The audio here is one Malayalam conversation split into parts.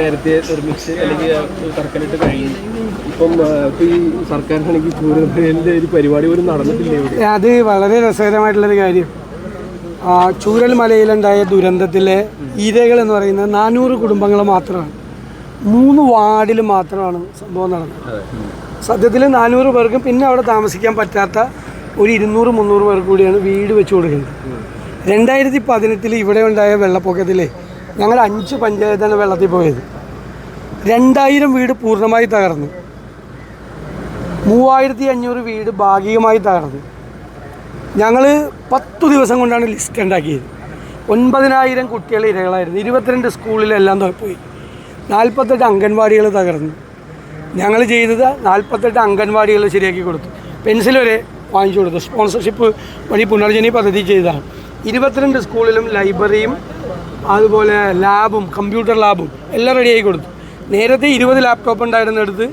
നേരത്തെ നിർമ്മിച്ച് അല്ലെങ്കിൽ തറക്കല്ലിട്ട് കഴിഞ്ഞു. ഇപ്പം ഈ സർക്കാരിനാണെങ്കിൽ ചൂരലിന്റെ ഒരു പരിപാടി പോലും നടന്നിട്ടില്ല ഇവിടെ. അത് വളരെ രസകരമായിട്ടുള്ളൊരു കാര്യം. ചൂരൽ മലയിലുണ്ടായ ദുരന്തത്തിലെ ഇരകൾ എന്ന് പറയുന്നത് നാനൂറ് കുടുംബങ്ങൾ മാത്രമാണ്. മൂന്ന് വാർഡിൽ മാത്രമാണ് സംഭവം നടന്നത്. സത്യത്തിൽ നാനൂറ് പേർക്കും പിന്നെ അവിടെ താമസിക്കാൻ പറ്റാത്ത ഒരു ഇരുന്നൂറ് മുന്നൂറ് പേർക്ക് കൂടിയാണ് വീട് വെച്ചു കൊടുക്കുന്നത്. രണ്ടായിരത്തി പതിനെട്ടിൽ ഇവിടെ ഉണ്ടായ വെള്ളപ്പൊക്കത്തിൽ ഞങ്ങൾ അഞ്ച് പഞ്ചായത്താണ് വെള്ളത്തിൽ പോയത്. രണ്ടായിരം വീട് പൂർണമായി തകർന്നു. മൂവായിരത്തി അഞ്ഞൂറ് വീട് ഭാഗികമായി തകർന്നു. ഞങ്ങൾ പത്തു ദിവസം കൊണ്ടാണ് ലിസ്റ്റ് ഉണ്ടാക്കിയത്. ഒൻപതിനായിരം കുട്ടികൾ ഇരകളായിരുന്നു. ഇരുപത്തിരണ്ട് സ്കൂളിലെല്ലാം പോയി നാൽപ്പത്തെട്ട് അംഗൻവാടികൾ തകർന്നു. ഞങ്ങൾ ചെയ്തത് നാൽപ്പത്തെട്ട് അംഗൻവാടികൾ ശരിയാക്കി കൊടുത്തു. പെൻസിൽ വരെ വാങ്ങിച്ചു കൊടുത്തു. സ്പോൺസർഷിപ്പ് വഴി പുനർജനി പദ്ധതി ചെയ്തതാണ്. ഇരുപത്തിരണ്ട് സ്കൂളിലും ലൈബ്രറിയും അതുപോലെ ലാബും കമ്പ്യൂട്ടർ ലാബും എല്ലാം റെഡിയാക്കി കൊടുത്തു. നേരത്തെ ഇരുപത് ലാപ്ടോപ്പ് ഉണ്ടായിരുന്നെടുത്ത്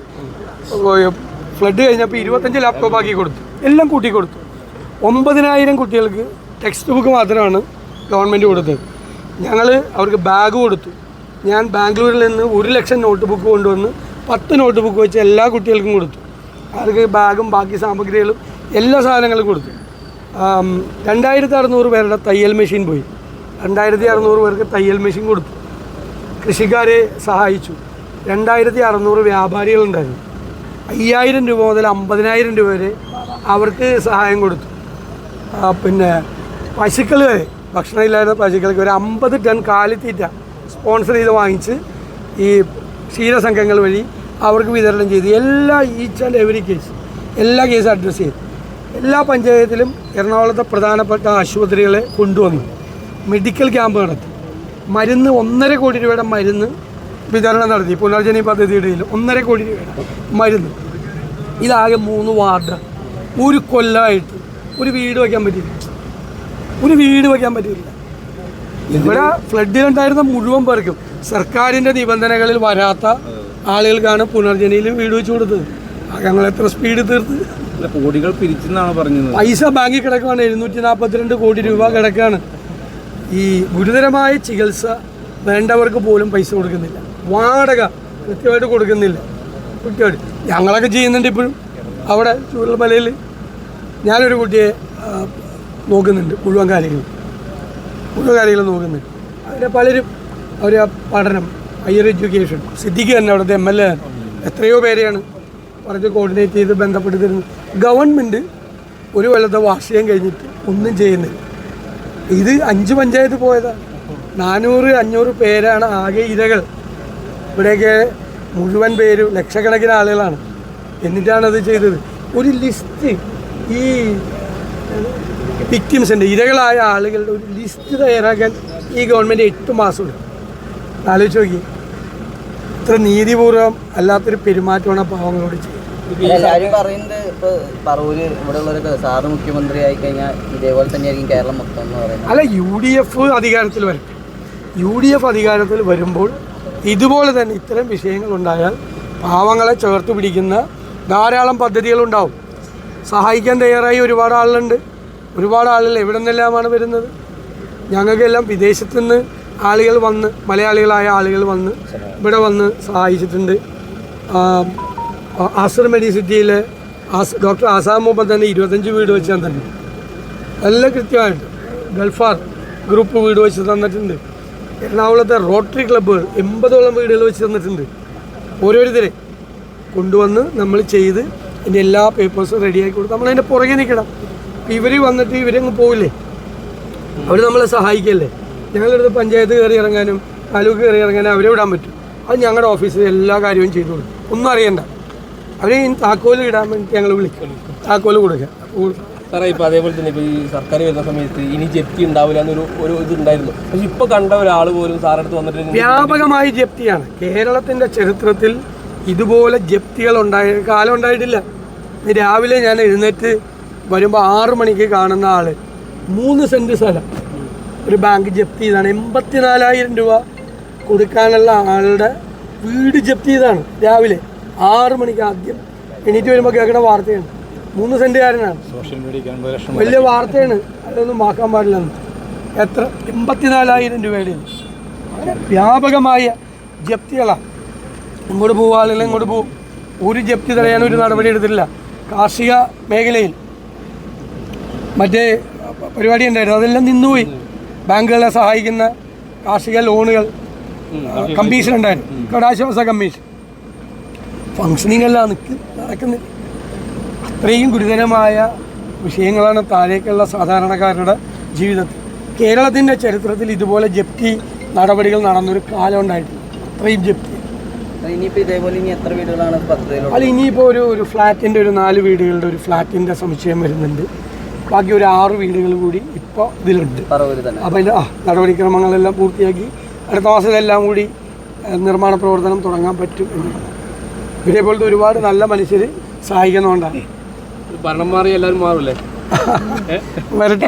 ഫ്ലഡ് കഴിഞ്ഞപ്പോൾ ഇരുപത്തഞ്ച് ലാപ്ടോപ്പ് ആക്കി കൊടുത്തു. എല്ലാം കൂട്ടി കൊടുത്തു. ഒമ്പതിനായിരം കുട്ടികൾക്ക് ടെക്സ്റ്റ് ബുക്ക് മാത്രമാണ് ഗവൺമെന്റ് കൊടുത്തത്. ഞങ്ങൾ അവർക്ക് ബാഗ് കൊടുത്തു. ഞാൻ ബാംഗ്ലൂരിൽ നിന്ന് ഒരു ലക്ഷം നോട്ട് ബുക്ക് കൊണ്ടുവന്ന് പത്ത് നോട്ട് ബുക്ക് വെച്ച് എല്ലാ കുട്ടികൾക്കും കൊടുത്തു. അവർക്ക് ബാഗും ബാക്കി സാമഗ്രികളും എല്ലാ സാധനങ്ങളും കൊടുത്തു. രണ്ടായിരത്തി അറുന്നൂറ് പേരുടെ തയ്യൽ മെഷീൻ പോയി. രണ്ടായിരത്തി അറുന്നൂറ് പേർക്ക് തയ്യൽ മെഷീൻ കൊടുത്തു. കൃഷിക്കാരെ സഹായിച്ചു. രണ്ടായിരത്തി അറുന്നൂറ് വ്യാപാരികളുണ്ടായിരുന്നു. അയ്യായിരം രൂപ മുതൽ അമ്പതിനായിരം രൂപ വരെ അവർക്ക് സഹായം കൊടുത്തു. പിന്നെ പശുക്കൾ വരെ ഭക്ഷണമില്ലാത്ത പശുക്കൾക്ക് ഒരു അമ്പത് ടൺ കാലിത്തീറ്റ സ്പോൺസർ ചെയ്ത് വാങ്ങിച്ച് ഈ ക്ഷീരസംഘങ്ങൾ വഴി അവർക്ക് വിതരണം ചെയ്തു. എല്ലാ ഈച്ച് ആൻഡ് എവറി കേസ് എല്ലാ കേസും അഡ്രസ്സ് ചെയ്തു. എല്ലാ പഞ്ചായത്തിലും എറണാകുളത്തെ പ്രധാനപ്പെട്ട ആശുപത്രികളെ കൊണ്ടുവന്നു. മെഡിക്കൽ ക്യാമ്പ് നടത്തി. മരുന്ന് ഒന്നര കോടി രൂപയുടെ മരുന്ന് വിതരണം നടത്തി. പുനർജനി പദ്ധതിയുടെ ഒന്നര കോടി രൂപയുടെ മരുന്ന്. ഇതാകെ മൂന്ന് വാർഡ്. ഒരു കൊല്ലമായിട്ട് ഒരു വീട് വയ്ക്കാൻ പറ്റില്ല ഒരു വീട് വയ്ക്കാൻ പറ്റില്ല ഇവിടെ ഫ്ലഡിലുണ്ടായിരുന്ന മുഴുവൻ പേർക്കും സർക്കാരിന്റെ നിബന്ധനകളിൽ വരാത്ത ആളുകൾക്കാണ് പുനർജനിയിൽ വീട് വെച്ചു കൊടുത്തത്. ഞങ്ങൾ എത്ര സ്പീഡ് തീർത്ത്. കോടികൾ പിരിച്ചെന്നാണ് പറഞ്ഞത്. പൈസ ബാങ്കിൽ കിടക്കുകയാണ് എഴുന്നൂറ്റി നാൽപ്പത്തിരണ്ട് കോടി രൂപ കിടക്കുകയാണ് ഈ ഗുരുതരമായ ചികിത്സ വേണ്ടവർക്ക് പോലും പൈസ കൊടുക്കുന്നില്ല. വാടക കൃത്യമായിട്ട് കൊടുക്കുന്നില്ല. കുട്ടിയോട് ഞങ്ങളൊക്കെ ചെയ്യുന്നുണ്ട് ഇപ്പോഴും. അവിടെ ചൂരൽമലയിൽ ഞാനൊരു കുട്ടിയെ നോക്കുന്നുണ്ട് മുഴുവൻ കാര്യങ്ങൾ മുഴുവൻ കാര്യങ്ങൾ നോക്കുന്നുണ്ട്. അവരെ പലരും അവർ ആ പഠനം ഹയർ എഡ്യൂക്കേഷൻ സിദ്ദിഖ് തന്നെ അവിടുത്തെ എം എൽ എ എത്രയോ പേരെയാണ് പറഞ്ഞ് കോർഡിനേറ്റ് ചെയ്ത് ബന്ധപ്പെട്ട് തരുന്നത് ഗവൺമെന്റ് ഒരു കൊല്ലത്തെ വാർഷികം കഴിഞ്ഞിട്ട് ഒന്നും ചെയ്യുന്നില്ല. ഇത് അഞ്ച് പഞ്ചായത്ത് പോയതാണ് നാനൂറ് അഞ്ഞൂറ് പേരാണ് ആകെ ഇരകൾ. ഇവിടെയൊക്കെ മുഴുവൻ പേരും ലക്ഷക്കണക്കിന് ആളുകളാണ്. എന്നിട്ടാണ് അത് ചെയ്തത്. ഒരു ലിസ്റ്റ് ഈ വിക്ടിംസിന്റെ ഇരകളായ ആളുകളുടെ ഒരു ലിസ്റ്റ് തയ്യാറാക്കാൻ ഈ ഗവൺമെന്റ് എട്ട് മാസം എടുക്കും ആലോചിച്ച് നോക്കി. ഇത്ര നീതിപൂർവം അല്ലാത്തൊരു പെരുമാറ്റമാണ് പാവങ്ങളോട് ചെയ്യുന്നത് എല്ലാവരും പറയുന്നത് ഇപ്പൊ പറവൂര് ഇവിടെ ഉള്ളവരൊക്കെ സാറ് മുഖ്യമന്ത്രി ആയി കഴിഞ്ഞാൽ ഇതേപോലെ തന്നെയായിരിക്കും കേരളം മൊത്തം എന്ന് പറയുന്നത്. അല്ല യു ഡി എഫ് അധികാരത്തിൽ വരട്ടെ. യു ഡി എഫ് അധികാരത്തിൽ വരുമ്പോൾ ഇതുപോലെ തന്നെ ഇത്തരം വിഷയങ്ങൾ ഉണ്ടായാൽ പാവങ്ങളെ ചേർത്ത് പിടിക്കുന്ന ധാരാളം പദ്ധതികളുണ്ടാവും. സഹായിക്കാൻ തയ്യാറായി ഒരുപാട് ആളുണ്ട് ഒരുപാട് ആളുകൾ എവിടെ നിന്നെല്ലാമാണ് വരുന്നത്? ഞങ്ങൾക്കെല്ലാം വിദേശത്തു നിന്ന് ആളുകൾ വന്ന് മലയാളികളായ ആളുകൾ വന്ന് ഇവിടെ വന്ന് സഹായിച്ചിട്ടുണ്ട്. ആ, ആ- ആസർ മെഡിസിറ്റിയിലെ ആസ് ഡോക്ടർ ആസാം മുമ്പ് തന്നെ ഇരുപത്തഞ്ച് വീട് വെച്ച് തന്നിട്ടുണ്ട്. എല്ലാം കൃത്യമായിട്ട്. ഗൾഫാർ ഗ്രൂപ്പ് വീട് വെച്ച് തന്നിട്ടുണ്ട്. എറണാകുളത്തെ റോട്ടറി ക്ലബ്ബുകൾ എൺപതോളം വീടുകൾ വെച്ച് തന്നിട്ടുണ്ട്. ഓരോരുത്തരെ കൊണ്ടുവന്ന് നമ്മൾ ചെയ്ത് ഇതിന്റെ എല്ലാ പേപ്പേഴ്സും റെഡിയാക്കി കൊടുത്ത് നമ്മൾ അതിന്റെ പുറകെ നിൽക്കണം. ഇവർ വന്നിട്ട് ഇവരങ്ങ് പോവില്ലേ? അവർ നമ്മളെ സഹായിക്കല്ലേ? ഞങ്ങളെടുത്ത് പഞ്ചായത്ത് കയറി ഇറങ്ങാനും താലൂക്ക് കയറി ഇറങ്ങാനും അവരെ വിടാൻ പറ്റും. അത് ഞങ്ങളുടെ ഓഫീസിൽ എല്ലാ കാര്യവും ചെയ്തു കൊടുക്കും. ഒന്നും അറിയണ്ട. അവരെ ഈ താക്കോൽ ഇടാൻ വേണ്ടി ഞങ്ങൾ വിളിക്കും. താക്കോൽ കൊടുക്കുക. സാറേ ഇപ്പൊ അതേപോലെ തന്നെ ഇപ്പൊ ഈ സർക്കാർ വരുന്ന സമയത്ത് ഇനി ജപ്തി ഉണ്ടാവില്ല എന്നൊരു ഒരു ഇത് ഉണ്ടായിരുന്നു. പക്ഷെ ഇപ്പൊ കണ്ട ഒരാൾ പോലും സാറടുത്ത് വന്നിട്ട് വ്യാപകമായി ജപ്തിയാണ്. കേരളത്തിന്റെ ചരിത്രത്തിൽ ഇതുപോലെ ജപ്തികൾ ഉണ്ടായ കാലം ഉണ്ടായിട്ടില്ല. രാവിലെ ഞാൻ എഴുന്നേറ്റ് വരുമ്പോൾ ആറ് മണിക്ക് കാണുന്ന ആൾ മൂന്ന് സെന്റ് സ്ഥലം. ഒരു ബാങ്ക് ജപ്തി ചെയ്താണ്. എൺപത്തിനാലായിരം രൂപ കൊടുക്കാനുള്ള ആളുടെ വീട് ജപ്തി ചെയ്താണ് രാവിലെ. ആറ് മണിക്ക് ആദ്യം എണീറ്റ് വരുമ്പോൾ കേൾക്കുന്ന വാർത്തയാണ്. മൂന്ന് സെന്റുകാരനാണ് വലിയ വാർത്തയാണ്. അതൊന്നും മാക്കാൻ പാടില്ലെന്ന് എത്ര? എൺപത്തിനാലായിരം രൂപയുടെ വ്യാപകമായ ജപ്തികളാണ് ഇങ്ങോട്ട് പോവാളില്ല ഇങ്ങോട്ട് പോകും ഒരു ജപ്തി തടയാൻ ഒരു നടപടി എടുത്തിട്ടില്ല. കാർഷിക മേഖലയിൽ മറ്റേ പരിപാടി ഉണ്ടായിരുന്നു. അതെല്ലാം നിന്നുപോയി. ബാങ്കുകളെ സഹായിക്കുന്ന കാർഷിക ലോണുകൾ കമ്മീഷൻ ഉണ്ടായിരുന്നു കടാശ്വാസ കമ്മീഷൻ. ഫങ്ഷനിങ് എല്ലാം നിൽക്ക് നടക്കുന്നില്ല. അത്രയും ഗുരുതരമായ വിഷയങ്ങളാണ് താഴേക്കുള്ള സാധാരണക്കാരുടെ ജീവിതത്തിൽ. കേരളത്തിന്റെ ചരിത്രത്തിൽ ഇതുപോലെ ജപ്തി നടപടികൾ നടന്നൊരു കാലം ഉണ്ടായിട്ടില്ല. അത്രയും ജപ്തി. അല്ല ഇനിയിപ്പോൾ ഒരു ഒരു ഫ്ലാറ്റിന്റെ ഒരു നാല് വീടുകളുടെ ഒരു ഫ്ലാറ്റിന്റെ സംശയം വരുന്നുണ്ട്. ബാക്കി ഒരു ആറ് വീടുകൾ കൂടി ഇപ്പോൾ ഇതിലുണ്ട്. അപ്പോൾ അതിന്റെ ആ നടപടിക്രമങ്ങളെല്ലാം പൂർത്തിയാക്കി അടുത്ത മാസം ഇതെല്ലാം കൂടി നിർമ്മാണ പ്രവർത്തനം തുടങ്ങാൻ പറ്റും എന്നുള്ളതാണ് ഇതേപോലത്തെ ഒരുപാട് നല്ല മനുഷ്യര് സഹായിക്കുന്നതുകൊണ്ടാണ്. ഭരണം മാറി എല്ലാവരും മാറൂലേ വരട്ടെ.